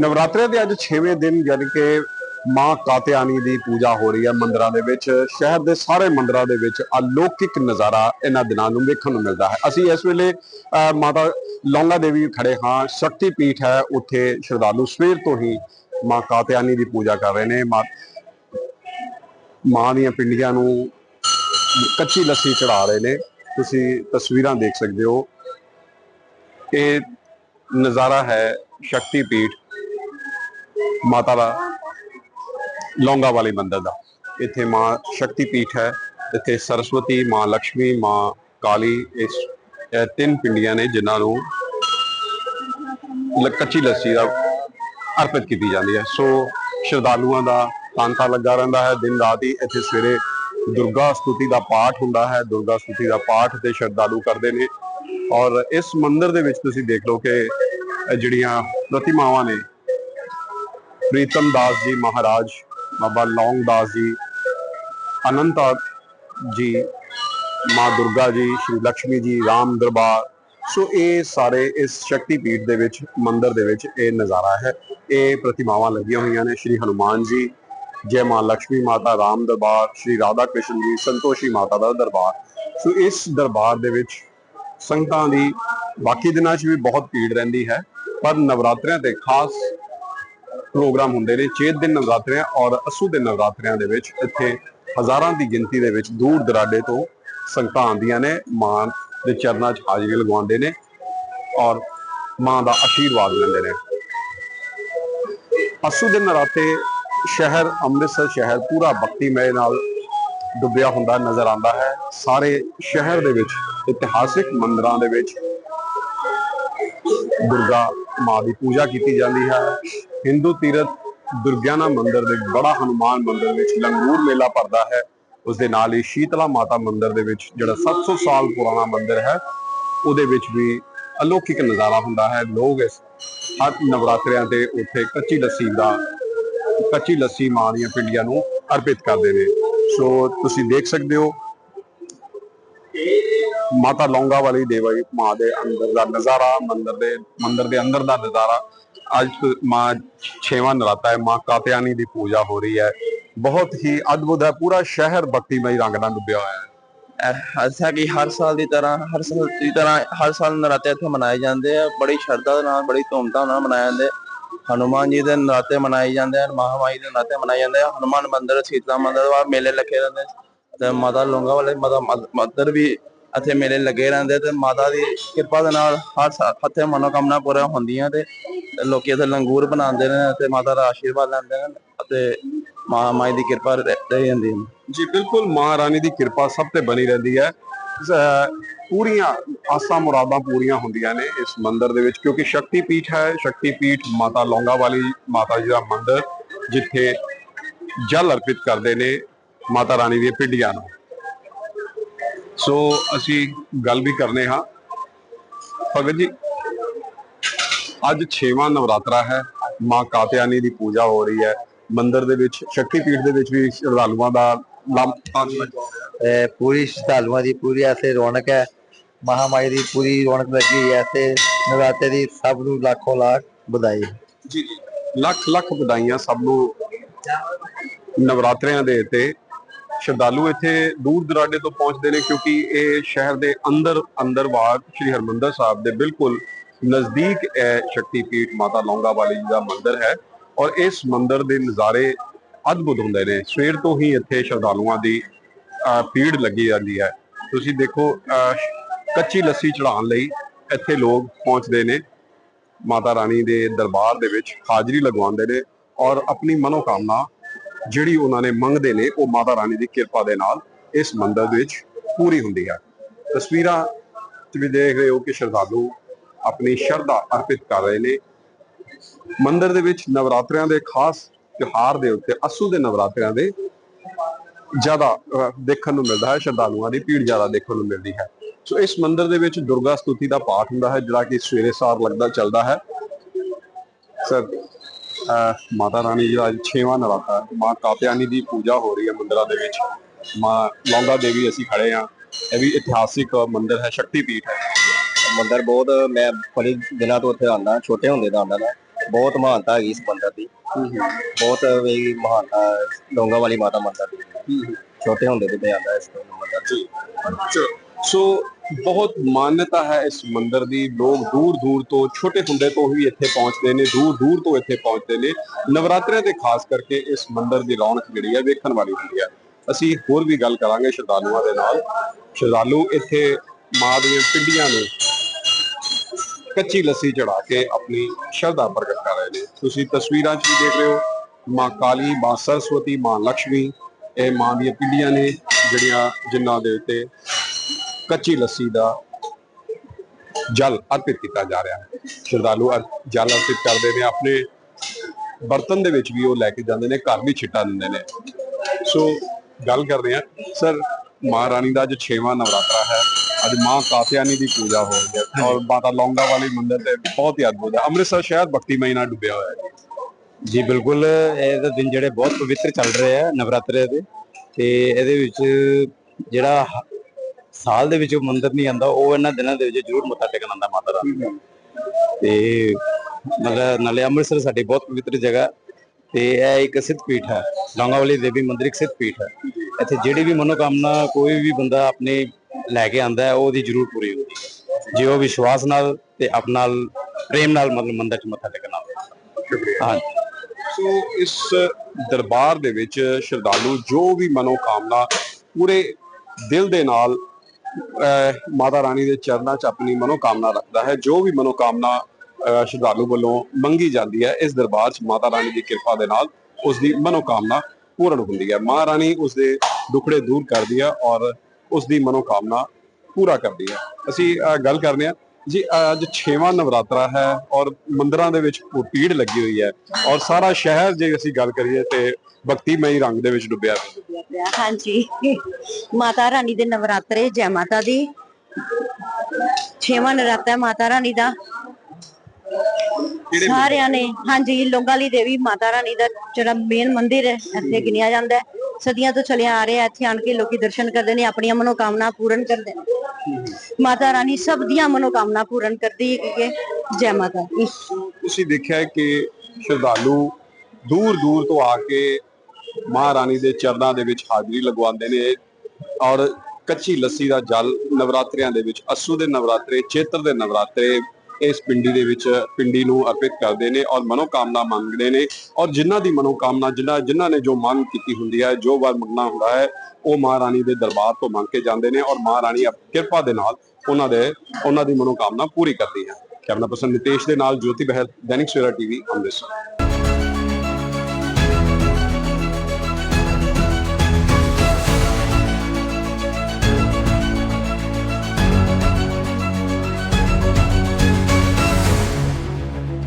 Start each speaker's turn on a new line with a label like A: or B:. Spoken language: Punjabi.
A: ਨਵਰਾਤਰੇ ਦੇ ਅੱਜ 6ਵੇਂ ਦਿਨ ਯਾਨੀ ਕਿ ਮਾਂ ਕਾਤਿਆਨੀ ਦੀ ਪੂਜਾ ਹੋ ਰਹੀ ਹੈ ਮੰਦਰਾਂ ਦੇ ਵਿੱਚ, ਸ਼ਹਿਰ ਦੇ ਸਾਰੇ ਮੰਦਰਾਂ ਦੇ ਵਿੱਚ ਅਲੌਕਿਕ ਨਜ਼ਾਰਾ ਇਹਨਾਂ ਦਿਨਾਂ ਨੂੰ ਵੇਖਣ ਨੂੰ ਮਿਲਦਾ ਹੈ। ਅਸੀਂ ਇਸ ਵੇਲੇ ਮਾਤਾ ਲੌਂਗਾ ਦੇਵੀ ਖੜੇ ਹਾਂ। ਸ਼ਕਤੀ ਪੀਠ ਹੈ ਉੱਥੇ ਸ਼ਰਧਾਲੂ ਸਵੇਰ ਤੋਂ ਹੀ ਮਾਂ ਕਾਤਿਆਨੀ ਦੀ ਪੂਜਾ ਕਰ ਰਹੇ ਨੇ। ਮਾਂ ਮਾਂ ਦੀਆਂ ਪਿੰਡੀਆਂ ਨੂੰ ਕੱਚੀ ਲੱਸੀ ਚੜਾ ਰਹੇ ਨੇ। ਤੁਸੀਂ ਤਸਵੀਰਾਂ ਦੇਖ ਸਕਦੇ ਹੋ। ਇਹ ਨਜ਼ਾਰਾ ਹੈ ਸ਼ਕਤੀ ਪੀਠ ਮਾਤਾ ਦਾ ਲੌਂਗਾ ਵਾਲੇ ਮੰਦਿਰ ਦਾ। ਇੱਥੇ ਮਾਂ ਸ਼ਕਤੀ ਪੀਠ ਹੈ, ਇੱਥੇ ਸਰਸਵਤੀ, ਮਾਂ ਲక్ష్ਮੀ ਮਾਂ ਕਾਲੀ, ਇਸ, ਇਹ ਤਿੰਨ ਪਿੰਡੀਆਂ ਨੇ ਜਿਨ੍ਹਾਂ ਨੂੰ ਕੱਚੀ ਲੱਸੀ ਦਾ ਅਰਪਿਤ ਕੀਤੀ ਜਾਂਦੀ ਹੈ। ਸੋ ਸ਼ਰਧਾਲੂਆਂ ਦਾ ਤਾਂਤਾ ਲੱਗਾ ਰਹਿੰਦਾ ਹੈ। ਦਿਨ ਰਾਤ ਹੀ ਇੱਥੇ ਸਵੇਰੇ ਦੁਰਗਾ ਸਤੁਤੀ ਦਾ ਪਾਠ ਹੁੰਦਾ ਹੈ। ਦੁਰਗਾ ਸਤੁਤੀ ਦਾ ਪਾਠ ਤੇ ਸ਼ਰਧਾਲੂ ਕਰਦੇ ਨੇ। ਔਰ ਇਸ ਮੰਦਿਰ ਦੇ ਵਿੱਚ ਤੁਸੀਂ ਦੇਖ ਲਓ ਕਿ ਜਿਹੜੀਆਂ ਪ੍ਰਤਿਮਾਵਾਂ ਨੇ ਪ੍ਰੀਤਮ ਦਾਸ ਜੀ ਮਹਾਰਾਜ, ਬਾਬਾ ਲੌਂਗ ਦਾਸ ਜੀ, ਅਨੰਤ ਜੀ, ਮਾਂ ਦੁਰਗਾ ਜੀ, ਸ਼੍ਰੀ ਲక్ష్ਮੀ ਜੀ, ਰਾਮ ਦਰਬਾਰ। ਸੋ ਇਹ ਸਾਰੇ ਇਸ ਸ਼ਕਤੀ ਪੀਠ ਦੇ ਵਿੱਚ, ਮੰਦਰ ਦੇ ਵਿੱਚ ਇਹ ਨਜ਼ਾਰਾ ਹੈ। ਇਹ ਪ੍ਰਤਿਮਾਵਾਂ ਲੱਗੀਆਂ ਹੋਈਆਂ ਨੇ, ਸ਼੍ਰੀ ਹਨੂਮਾਨ ਜੀ, ਜੈ ਮਾਂ ਲక్ష్ਮੀ ਮਾਤਾ, ਰਾਮ ਦਰਬਾਰ, ਸ਼੍ਰੀ ਰਾਧਾ ਕ੍ਰਿਸ਼ਨ ਜੀ, ਸੰਤੋਸ਼ੀ ਮਾਤਾ ਦਾ ਦਰਬਾਰ। ਸੋ ਇਸ ਦਰਬਾਰ ਦੇ ਵਿੱਚ ਸੰਗਤਾਂ ਦੀ ਬਾਕੀ ਦਿਨਾਂ 'ਚ ਵੀ ਬਹੁਤ ਭੀੜ ਰਹਿੰਦੀ ਹੈ, ਪਰ ਨਵਰਾਤਰਿਆਂ ਤੇ ਖਾਸ ਪ੍ਰੋਗਰਾਮ ਹੁੰਦੇ ਨੇ ਚੇਤ ਦਿਨ ਨਵਰਾਤਰਿਆਂ ਔਰ ਅਸੂ ਦੇ ਨਵਰਾਤਰਿਆਂ ਦੇ ਵਿੱਚ ਇੱਥੇ ਹਜ਼ਾਰਾਂ ਦੀ ਗਿਣਤੀ ਦੇ ਵਿੱਚ ਦੂਰ ਦਰਾਡੇ ਤੋਂ ਸੰਗਤਾਂ ਆਉਂਦੀਆਂ ਨੇ, ਮਾਂ ਦੇ ਚਰਨਾਂ 'ਚ ਹਾਜ਼ਰੀ ਲਗਵਾਉਂਦੇ ਨੇ ਔਰ ਮਾਂ ਦਾ ਆਸ਼ੀਰਵਾਦ ਲੈਂਦੇ ਨੇ। ਅਸੂ ਦਿਨ ਨਰਾਤੇ ਸ਼ਹਿਰ, ਅੰਮ੍ਰਿਤਸਰ ਸ਼ਹਿਰ ਪੂਰਾ ਭਗਤੀਮय ਨਾਲ ਡੁੱਬਿਆ ਹੁੰਦਾ ਨਜ਼ਰ ਆਉਂਦਾ ਹੈ। ਸਾਰੇ ਸ਼ਹਿਰ ਦੇ ਵਿੱਚ, ਇਤਿਹਾਸਿਕ ਮੰਦਿਰਾਂ ਦੇ ਵਿੱਚ ਦੁਰਗਾ ਮਾਂ ਦੀ ਪੂਜਾ ਕੀਤੀ ਜਾਂਦੀ ਹੈ। ਹਿੰਦੂ ਤੀਰਥ ਦੁਰਗਿਆਨਾ ਮੰਦਿਰ ਦੇ ਬੜਾ ਹਨੂਮਾਨ ਮੰਦਿਰ ਵਿੱਚ ਲੰਗੂਰ ਮੇਲਾ ਭਰਦਾ ਹੈ। ਉਸ ਦੇ ਨਾਲ ਹੀ ਸ਼ੀਤਲਾ ਮਾਤਾ ਮੰਦਿਰ ਦੇ ਵਿੱਚ ਜਿਹੜਾ 700 ਸਾਲ ਪੁਰਾਣਾ ਮੰਦਿਰ ਹੈ, ਉਹਦੇ ਵਿੱਚ ਵੀ ਅਲੌਕਿਕ ਨਜ਼ਾਰਾ ਹੁੰਦਾ ਹੈ। ਲੋਕ ਇਸ ਹਰ ਨਵਰਾਤਰਿਆਂ ਤੇ ਉੱਥੇ ਕੱਚੀ ਲੱਸੀ ਦਾ, ਕੱਚੀ ਲੱਸੀ ਮਾਂ ਦੀਆਂ ਪਿੰਡੀਆਂ ਨੂੰ ਅਰਪਿਤ ਕਰਦੇ ਨੇ। ਸੋ ਤੁਸੀਂ ਦੇਖ ਸਕਦੇ ਹੋ, ਮਾਤਾ ਲੌਂਗਾ ਵਾਲੀ ਦੇਵੀ ਮਾਂ ਦੇ ਅੰਦਰ ਦਾ ਨਜ਼ਾਰਾ, ਮੰਦਿਰ ਦੇ ਮੰਦਿਰ ਦੇ ਅੰਦਰ ਦਾ ਨਜ਼ਾਰਾ ਅੱਜ ਮਾਂ ਛੇਵਾਂ ਨਰਾਤਾ ਹੈ, ਮਾਂ ਕਾਤਿਆਨੀ ਦੀ ਪੂਜਾ ਹੋ ਰਹੀ ਹੈ। ਬਹੁਤ ਹੀ ਅਦਭੁਤ ਹੈ, ਪੂਰਾ ਸ਼ਹਿਰ ਭਗਤੀਮਈ ਰੰਗ ਨਾਲ ਡੁੱਬਿਆ ਹੋਇਆ ਹੈ।
B: ਐ- ਕਿ ਹਰ ਸਾਲ ਦੀ ਤਰ੍ਹਾਂ, ਹਰ ਸਾਲ ਦੀ ਤਰ੍ਹਾਂ, ਹਰ ਸਾਲ ਨਰਾਤੇ ਇੱਥੇ ਮਨਾਏ ਜਾਂਦੇ ਆ। ਬੜੀ ਸ਼ਰਧਾ ਦੇ ਨਾਲ, ਬੜੀ ਧੂਮਧਾਮ ਨਾਲ ਮਨਾਏ ਜਾਂਦੇ ਹਨੂਮਾਨ ਜੀ ਦੇ ਨਰਾਤੇ ਮਨਾਏ ਜਾਂਦੇ ਹਨ ਮਹਾਮਾਈ ਦੇ ਨਰਾਤੇ ਮਨਾਏ ਜਾਂਦੇ ਆ। ਹਨੂਮਾਨ ਮੰਦਿਰ ਸ਼ੀਤਲਾ ਮੰਦਿਰ ਵਾ ਮੇਲੇ ਲੱਗੇ ਰਹਿੰਦੇ ਤੇ ਮਾਤਾ ਲੋਂਗਾ ਵਾਲੇ, ਮਾਤਾ ਮਦ- ਮੰਦਿਰ ਵੀ ਇੱਥੇ ਮੇਲੇ ਲੱਗੇ ਰਹਿੰਦੇ ਤੇ ਮਾਤਾ ਦੀ ਕਿਰਪਾ ਦੇ ਨਾਲ ਹਰ ਸਾਲ ਹੱਥੇ ਮਨੋਕਾਮਨਾ ਪੂਰੀਆਂ ਹੁੰਦੀਆਂ ਤੇ ਲੋਕੀ ਇੱਥੇ ਲੰਗੂਰ ਬਣਾਉਂਦੇ ਨੇ ਤੇ ਮਾਤਾ ਦਾ ਆਸ਼ੀਰਵਾਦ ਲੈਂਦੇ ਨੇ ਅਤੇ ਮਾਂ ਮਾਈ ਦੀ ਕਿਰਪਾ ਰਹਿ ਰਹਿ ਜਾਂਦੀ ਹੈ।
A: ਜੀ, ਬਿਲਕੁਲ ਮਹਾਰਾਣੀ ਦੀ ਕਿਰਪਾ ਸਭ ਤੇ ਬਣੀ ਰਹਿੰਦੀ ਹੈ। ਪੂਰੀਆਂ ਆਸਾਂ ਮੁਰਾਦਾਂ ਪੂਰੀਆਂ ਹੁੰਦੀਆਂ ਨੇ ਇਸ ਮੰਦਿਰ ਦੇ ਵਿੱਚ ਕਿਉਂਕਿ ਸ਼ਕਤੀ ਪੀਠ ਹੈ। ਸ਼ਕਤੀ ਪੀਠ ਮਾਤਾ ਲੌਂਗਾ ਵਾਲੀ ਮਾਤਾ ਜੀ ਦਾ ਮੰਦਿਰ ਜਿੱਥੇ ਜਲ ਅਰਪਿਤ ਕਰਦੇ ਨੇ ਮਾਤਾ ਰਾਣੀ ਦੀਆਂ ਪਿੰਡੀਆਂ ਨੂੰ। ਸੋ ਅਸੀਂ ਗੱਲ ਵੀ ਕਰਨੇ ਹਾਂ। ਭਗਤ ਜੀ ਅੱਜ 6ਵਾਂ ਨਵਰਾਤਰਾ ਹੈ। ਮਾਂ ਕਾਤਿਆਨੀ ਦੀ ਪੂਜਾ ਹੋ ਰਹੀ ਹੈ। ਮੰਦਿਰ ਦੇ ਵਿੱਚ ਸ਼ਕਤੀ ਪੀਠ ਦੇ ਵਿੱਚ ਵੀ ਸ਼ਰਧਾਲੂਆਂ ਦਾ ਲੰਮ
C: ਪੂਰੀ ਸ਼ਰਧਾਲੂਆਂ ਦੀ ਪੂਰੀ ਐਸੇ ਰੌਣਕ ਹੈ। ਮਹਾਮਾਈ ਦੀ ਪੂਰੀ ਰੌਣਕ ਲੱਗੀ ਹੈ। ਤੇ ਨਵਰਾਤੇ ਦੀ ਸਭ ਨੂੰ ਲੱਖੋਂ ਲੱਖ ਵਧਾਈ।
A: ਜੀ ਜੀ। ਲੱਖ ਲੱਖ ਵਧਾਈਆਂ ਸਭ ਨੂੰ ਨਵਰਾਤਰਿਆਂ ਦੇ ਤੇ ਸ਼ਰਧਾਲੂ ਇੱਥੇ ਦੂਰ ਦਰਾਡੇ ਤੋਂ ਪਹੁੰਚਦੇ ਨੇ ਕਿਉਂਕਿ ਇਹ ਸ਼ਹਿਰ ਦੇ ਅੰਦਰ ਅੰਦਰ ਬਾਗ ਸ੍ਰੀ ਹਰਮੰਦਰ ਸਾਹਿਬ ਦੇ ਬਿਲਕੁਲ ਨਜ਼ਦੀਕ ਇਹ ਸ਼ਕਤੀ ਪੀਠ ਮਾਤਾ ਲੌਂਗਾ ਵਾਲੀ ਜੀ ਦਾ ਮੰਦਿਰ ਹੈ ਔਰ ਇਸ ਮੰਦਿਰ ਦੇ ਨਜ਼ਾਰੇ ਅਦਭੁਤ ਹੁੰਦੇ ਨੇ। ਸਵੇਰ ਤੋਂ ਹੀ ਇੱਥੇ ਸ਼ਰਧਾਲੂਆਂ ਦੀ ਅਹ, ਭੀੜ ਲੱਗੀ ਜਾਂਦੀ ਹੈ। ਤੁਸੀਂ ਦੇਖੋ ਅਹ, ਕੱਚੀ ਲੱਸੀ ਚੜਾਉਣ ਲਈ ਇੱਥੇ ਲੋਕ ਪਹੁੰਚਦੇ ਨੇ। ਮਾਤਾ ਰਾਣੀ ਦੇ ਦਰਬਾਰ ਦੇ ਵਿੱਚ ਹਾਜ਼ਰੀ ਲਗਵਾਉਂਦੇ ਨੇ ਔਰ ਆਪਣੀ ਮਨੋਕਾਮਨਾ ਜਿਹੜੀ ਉਹਨਾਂ ਨੇ ਮੰਗਦੇ ਨੇ ਉਹ ਮਾਤਾ ਰਾਣੀ ਦੀ ਕਿਰਪਾ ਦੇ ਨਾਲ ਇਸ ਮੰਦਿਰ ਦੇ ਵਿੱਚ ਪੂਰੀ ਹੁੰਦੀ ਹੈ ਤਸਵੀਰਾਂ 'ਚ ਦੇਖ ਰਹੇ ਹੋ ਕਿ ਸ਼ਰਧਾਲੂ ਆਪਣੀ ਸ਼ਰਧਾ ਅਰਪਿਤ ਕਰ ਰਹੇ ਨੇ। ਮੰਦਿਰ ਦੇ ਵਿੱਚ ਨਵਰਾਤਰਿਆਂ ਦੇ ਖਾਸ ਤਿਉਹਾਰ ਦੇ ਉੱਤੇ ਅਸੂ ਦੇ ਨਵਰਾਤਰਿਆਂ ਦੇ ਜ਼ਿਆਦਾ ਅਹ, ਦੇਖਣ ਨੂੰ ਮਿਲਦਾ ਹੈ ਸ਼ਰਧਾਲੂਆਂ ਦੀ ਭੀੜ ਜ਼ਿਆਦਾ ਦੇਖਣ ਨੂੰ ਮਿਲਦੀ ਹੈ। ਸੋ ਇਸ ਮੰਦਿਰ ਦੇ ਵਿੱਚ ਦੁਰਗਾ ਸਤੁਤੀ ਦਾ ਪਾਠ ਹੁੰਦਾ ਹੈ ਜਿਹੜਾ ਕਿ ਸਵੇਰੇ ਸਾਰ ਲੱਗਦਾ ਚੱਲਦਾ ਹੈ। ਸਰ ਮਾਤਾ ਰਾਣੀ ਜੀ ਦਾ ਅੱਜ 6ਵਾਂ ਨਰਾਤਾ ਹੈ। ਮਾਂ ਕਾਤਿਆਨੀ ਦੀ ਪੂਜਾ ਹੋ ਰਹੀ ਹੈ ਮੰਦਿਰਾਂ ਦੇ ਵਿੱਚ। ਮਾਂ ਲੌਂਗਾ ਦੇਵੀ ਅਸੀਂ ਖੜੇ ਆ ਇਹ ਵੀ ਇਤਿਹਾਸਿਕ ਮੰਦਿਰ ਹੈ ਸ਼ਕਤੀ ਪੀਠ ਹੈ।
C: ਮੰਦਰ ਬਹੁਤ ਮੈਂ ਬੜੇ ਦਿਨਾਂ ਤੋਂ ਉੱਥੇ ਆਉਂਦਾ ਛੋਟੇ ਹੁੰਦੇ ਦਾ ਆਉਂਦਾ ਨਾ
B: ਬਹੁਤ ਮਹਾਨਤਾ ਹੈਗੀ ਇਸ ਮੰਦਿਰ ਦੀ। ਬਹੁਤ ਵੀ ਮਹਾਨਤਾ ਡੋਂਗਾ ਵਾਲੀ ਮਾਤਾ ਮੰਦਿਰ ਦੀ। ਛੋਟੇ ਹੁੰਦੇ ਤੋਂ ਆਉਂਦਾ ਇਸ ਮੰਦਿਰ ਚ
A: ਸੋ ਬਹੁਤ ਮਾਨਤਾ ਹੈ ਇਸ ਮੰਦਿਰ ਦੀ। ਲੋਕ ਦੂਰ ਦੂਰ ਤੋਂ, ਛੋਟੇ ਹੁੰਦੇ ਤੋਂ ਹੀ ਇੱਥੇ ਪਹੁੰਚਦੇ ਨੇ, ਦੂਰ ਦੂਰ ਤੋਂ ਇੱਥੇ ਪਹੁੰਚਦੇ ਨੇ। ਨਵਰਾਤਰਿਆਂ ਤੇ ਖਾਸ ਕਰਕੇ ਇਸ ਮੰਦਿਰ ਦੀ ਰੌਣਕ ਜਿਹੜੀ ਹੈ ਵੇਖਣ ਵਾਲੀ ਹੁੰਦੀ ਹੈ। ਅਸੀਂ ਹੋਰ ਵੀ ਗੱਲ ਕਰਾਂਗੇ ਸ਼ਰਧਾਲੂਆਂ ਦੇ ਨਾਲ। ਸ਼ਰਧਾਲੂ ਇੱਥੇ ਮਾਂ ਦੀਆਂ ਪਿੰਡੀਆਂ ਨੂੰ ਕੱਚੀ ਲੱਸੀ ਚੜਾ ਕੇ ਆਪਣੀ ਸ਼ਰਧਾ ਪ੍ਰਗਟ ਕਰ ਰਹੇ ਨੇ। ਤੁਸੀਂ ਤਸਵੀਰਾਂ 'ਚ ਵੀ ਦੇਖ ਰਹੇ ਹੋ, ਮਾਂ ਕਾਲੀ, ਮਾਂ ਸਰਸਵਤੀ, ਮਾਂ ਲక్ష్ਮੀ ਇਹ ਮਾਂ ਦੀਆਂ ਪਿੰਡੀਆਂ ਨੇ ਜਿਹੜੀਆਂ ਜਿਨ੍ਹਾਂ ਦੇ ਉੱਤੇ ਕੱਚੀ ਲੱਸੀ ਦਾ ਜਲ ਅਰਪਿਤ ਕੀਤਾ ਜਾ ਰਿਹਾ ਹੈ। ਸ਼ਰਧਾਲੂ ਅਰ- ਜਲ ਅਰਪਿਤ ਕਰਦੇ ਨੇ ਆਪਣੇ ਬਰਤਨ ਦੇ ਵਿੱਚ ਵੀ ਉਹ ਲੈ ਕੇ ਜਾਂਦੇ ਨੇ ਘਰ ਵੀ ਛਿੱਟਾ ਦਿੰਦੇ ਨੇ। ਸੋ ਗੱਲ ਕਰਦੇ ਆ ਸਰ ਮਹਾਰਾਣੀ ਦਾ ਅੱਜ 6ਵਾਂ ਨਵਰਾਤਰਾ ਹੈ। ਅੱਜ ਮਾਂ ਕਾਤਿਆਨੀ ਦੀ ਪੂਜਾ ਹੋ ਰਹੀ ਹੈ ਔਰ ਮਾਤਾ ਲੌਂਗਾ ਵਾਲੀ ਮੰਦਿਰ ਤੇ ਬਹੁਤ ਹੀ ਅਦਭੁਤ ਹੈ। ਅੰਮ੍ਰਿਤਸਰ ਸ਼ਹਿਰ ਭਗਤੀਮਈ ਨਾਲ ਡੁੱਬਿਆ ਹੋਇਆ ਹੈ।
D: ਜੀ ਬਿਲਕੁਲ ਇਹ ਤਾਂ ਦਿਨ ਜਿਹੜੇ ਬਹੁਤ ਪਵਿੱਤਰ ਚੱਲ ਰਹੇ ਆ ਨਵਰਾਤਰੇ ਦੇ। ਤੇ ਇਹਦੇ ਵਿੱਚ ਜਿਹੜਾ ਸਾਲ ਦੇ ਵਿੱਚ ਮੰਦਿਰ ਨਹੀਂ ਆਂਦਾ ਉਹ ਇਹਨਾਂ ਦਿਨਾਂ ਦੇ ਵਿੱਚ ਜ਼ਰੂਰ ਮੱਥਾ ਟੇਕਣ ਆਉਂਦਾ ਮਾਤਾ ਦਾ। ਤੇ ਮਤਲਬ ਨਾਲੇ ਅੰਮ੍ਰਿਤਸਰ ਸਾਡੀ ਬਹੁਤ ਪਵਿੱਤਰ ਜਗ੍ਹਾ ਤੇ ਇਹ ਇੱਕ ਸਿੱਧ ਪੀਠ ਹੈ ਲੌਂਗਾਵਾਲੀ ਦੇਵੀ ਮੰਦਿਰ ਇੱਕ ਸਿੱਧ ਪੀਠ ਹੈ। ਇੱਥੇ ਜਿਹੜੀ ਵੀ ਮਨੋਕਾਮਨਾ ਕੋਈ ਵੀ ਬੰਦਾ ਆਪਣੇ ਲੈ ਕੇ ਆਂਦਾ ਹੈ ਉਹ ਉਹਦੀ ਜ਼ਰੂਰ ਪੂਰੀ ਹੁੰਦੀ ਹੈ। ਜੇ ਉਹ ਵਿਸ਼ਵਾਸ ਨਾਲ ਤੇ ਆਪ ਨਾਲ ਪ੍ਰੇਮ ਨਾਲ ਮਤਲਬ ਮੰਦਿਰ 'ਚ ਮੱਥਾ ਟੇਕਣ ਆਉਂਦਾ।
A: ਸ਼ੁਕਰੀਆ।
D: ਹਾਂ।
A: ਸੋ ਇਸ ਦਰਬਾਰ ਦੇ ਵਿੱਚ ਸ਼ਰਧਾਲੂ ਜੋ ਵੀ ਮਨੋਕਾਮਨਾ ਪੂਰੇ ਦਿਲ ਦੇ ਨਾਲ ਮਾਤਾ ਰਾਣੀ ਦੇ ਚਰਨਾਂ 'ਚ ਆਪਣੀ ਮਨੋਕਾਮਨਾ ਰੱਖਦਾ ਹੈ। ਜੋ ਵੀ ਮਨੋਕਾਮਨਾ ਅਹ, ਸ਼ਰਧਾਲੂ ਵੱਲੋਂ ਮੰਗੀ ਜਾਂਦੀ ਹੈ ਇਸ ਦਰਬਾਰ 'ਚ ਮਾਤਾ ਰਾਣੀ ਦੀ ਕਿਰਪਾ ਦੇ ਨਾਲ ਉਸ ਦੀ ਮਨੋਕਾਮਨਾ ਪੂਰਨ ਹੁੰਦੀ ਹੈ। ਮਾਂ ਰਾਣੀ ਉਸ ਦੇ ਦੁੱਖੜੇ ਦੂਰ ਕਰਦੀ ਹੈ ਔਰ ਉਸ ਦੀ ਮਨੋਕਾਮਨਾ ਪੂਰਾ ਕਰਦੀ ਹੈ। ਅਸੀਂ ਅਹ, ਗੱਲ ਕਰਦੇ ਹਾਂ ਜੀ ਅੱਜ 6ਵਾਂ ਨਵਰਾਤਰਾ ਹੈ ਔਰ ਮੰਦਿਰਾਂ ਦੇ ਵਿੱਚ ਭੀੜ ਲੱਗੀ ਹੋਈ ਹੈ ਔਰ ਸਾਰਾ ਸ਼ਹਿਰ ਜੇ ਅਸੀਂ ਗੱਲ ਕਰੀਏ ਤੇ ਭਗਤੀਮਈ ਰੰਗ ਦੇ ਵਿੱਚ ਡੁੱਬਿਆ ਹੋਇਆ ਹੈ
E: ਹਾਂਜੀ। ਮਾਤਾ ਰਾਣੀ ਦੇ ਨਵਰਾਤਰੇ ਜੈ ਮਾਤਾ ਦੀ। ਛੇਵਾਂ ਨਰਾਤਾ ਹੈ ਮਾਤਾ ਰਾਣੀ ਦਾ। ਸਾਰਿਆਂ ਨੇ ਹਾਂਜੀ ਲੋਗਾਲੀ ਦੇਵੀ ਮਾਤਾ ਰਾਣੀ ਦਾ ਜਿਹੜਾ ਮੇਨ ਮੰਦਿਰ ਹੈ ਇੱਥੇ ਗਿਣਿਆ ਜਾਂਦਾ ਹੈ। ਸਦੀਆਂ ਤੋਂ ਚੱਲਿਆ ਆ ਰਿਹਾ ਇੱਥੇ ਆਣ ਕੇ ਲੋਕੀ ਦਰਸ਼ਨ ਕਰਦੇ ਨੇ ਆਪਣੀਆਂ ਮਨੋਕਾਮਨਾ ਪੂਰਨ ਕਰਦੇ ਨੇ। ਮਾਤਾ ਰਾਣੀ ਸਭ ਦੀਆਂ ਮਨੋਕਾਮਨਾ ਪੂਰਨ ਕਰਦੀ ਹੈ। ਜੈ ਮਾਤਾ
A: ਤੁਸੀਂ ਦੇਖਿਆ ਕਿ ਸ਼ਰਧਾਲੂ ਦੂਰ ਦੂਰ ਤੋਂ ਆ ਕੇ ਮਹਾਰਾਣੀ ਦੇ ਚਰਨਾਂ ਦੇ ਵਿੱਚ ਹਾਜ਼ਰੀ ਲਗਵਾਉਂਦੇ ਨੇ ਔਰ ਕੱਚੀ ਲੱਸੀ ਦਾ ਜਲ ਨਵਰਾਤਰਿਆਂ ਦੇ ਵਿੱਚ, ਅਸੂ ਦੇ ਨਵਰਾਤਰੇ, ਚੇਤਰ ਦੇ ਨਵਰਾਤਰੇ ਇਸ ਪਿੰਡੀ ਦੇ ਵਿੱਚ ਪਿੰਡੀ ਨੂੰ ਅਰਪਿਤ ਕਰਦੇ ਨੇ ਔਰ ਮਨੋਕਾਮਨਾ ਮੰਗਦੇ ਨੇ ਔਰ ਜਿਨ੍ਹਾਂ ਦੀ ਮਨੋਕਾਮਨਾ ਜਿਨ੍ਹਾਂ ਜਿਨ੍ਹਾਂ ਨੇ ਜੋ ਮੰਗ ਕੀਤੀ ਹੁੰਦੀ ਹੈ, ਜੋ ਵਾਰ ਮੰਗਣਾ ਹੁੰਦਾ ਹੈ, ਉਹ ਮਹਾਰਾਣੀ ਦੇ ਦਰਬਾਰ ਤੋਂ ਮੰਗ ਕੇ ਜਾਂਦੇ ਨੇ ਔਰ ਮਹਾਰਾਣੀ ਕਿਰਪਾ ਦੇ ਨਾਲ ਉਹਨਾਂ ਦੇ ਉਹਨਾਂ ਦੀ ਮਨੋਕਾਮਨਾ ਪੂਰੀ ਕਰਦੀ ਹੈ। ਕੈਮਰਾ ਪਰਸਨ ਨਿਤੇਸ਼ ਦੇ ਨਾਲ ਜੋਤੀ ਬਹਿਲ, ਦੈਨਿਕ ਸਵੇਰਾ ਟੀਵੀ ਅੰਮ੍ਰਿਤਸਰ।